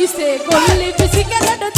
বালিশ নিচে গল্লি সিগারেট